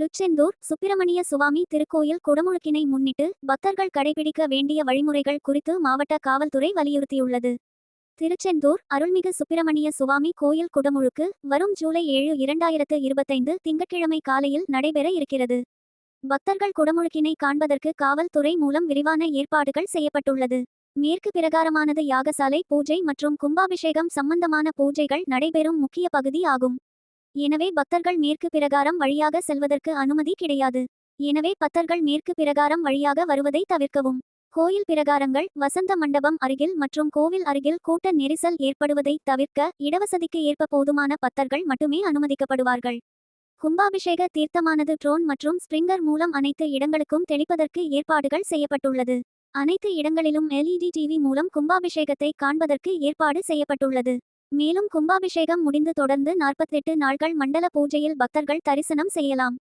லுச்செந்தூர் சுப்பிரமணிய சுவாமி திருக்கோயில் குடமுழுக்கினை முன்னிட்டு பக்தர்கள் கடைபிடிக்க வேண்டிய வழிமுறைகள் குறித்து மாவட்ட காவல்துறை வலியுறுத்தியுள்ளது. திருச்செந்தூர் அருள்மிகு சுப்பிரமணிய சுவாமி கோயில் குடமுழுக்கு வரும் ஜூலை ஏழு இரண்டாயிரத்து இருபத்தைந்து திங்கட்கிழமை காலையில் நடைபெற இருக்கிறது. பக்தர்கள் குடமுழுக்கினை காண்பதற்கு காவல்துறை மூலம் விரிவான ஏற்பாடுகள் செய்யப்பட்டுள்ளது. மேற்கு பிரகாரமானது யாகசாலை பூஜை மற்றும் கும்பாபிஷேகம் சம்பந்தமான பூஜைகள் நடைபெறும் முக்கிய பகுதி ஆகும். எனவே பக்தர்கள் மேற்கு பிரகாரம் வழியாக செல்வதற்கு அனுமதி கிடையாது. எனவே பக்தர்கள் மேற்கு பிரகாரம் வழியாக வருவதை தவிர்க்கவும். கோயில் பிரகாரங்கள் வசந்த மண்டபம் அருகில் மற்றும் கோவில் அருகில் கூட்ட நெரிசல் ஏற்படுவதை தவிர்க்க இடவசதிக்கு ஏற்ப போதுமான பக்தர்கள் மட்டுமே அனுமதிக்கப்படுவார்கள். கும்பாபிஷேக தீர்த்தமானது ட்ரோன் மற்றும் ஸ்பிரிங்கர் மூலம் அனைத்து இடங்களுக்கும் தெளிப்பதற்கு ஏற்பாடுகள் செய்யப்பட்டுள்ளது. அனைத்து இடங்களிலும் எல்இடி டிவி மூலம் கும்பாபிஷேகத்தை காண்பதற்கு ஏற்பாடு செய்யப்பட்டுள்ளது. மேலும் கும்பாபிஷேகம் முடிந்து தொடர்ந்து நாற்பத்தெட்டு நாட்கள் மண்டல பூஜையில் பக்தர்கள் தரிசனம் செய்யலாம்.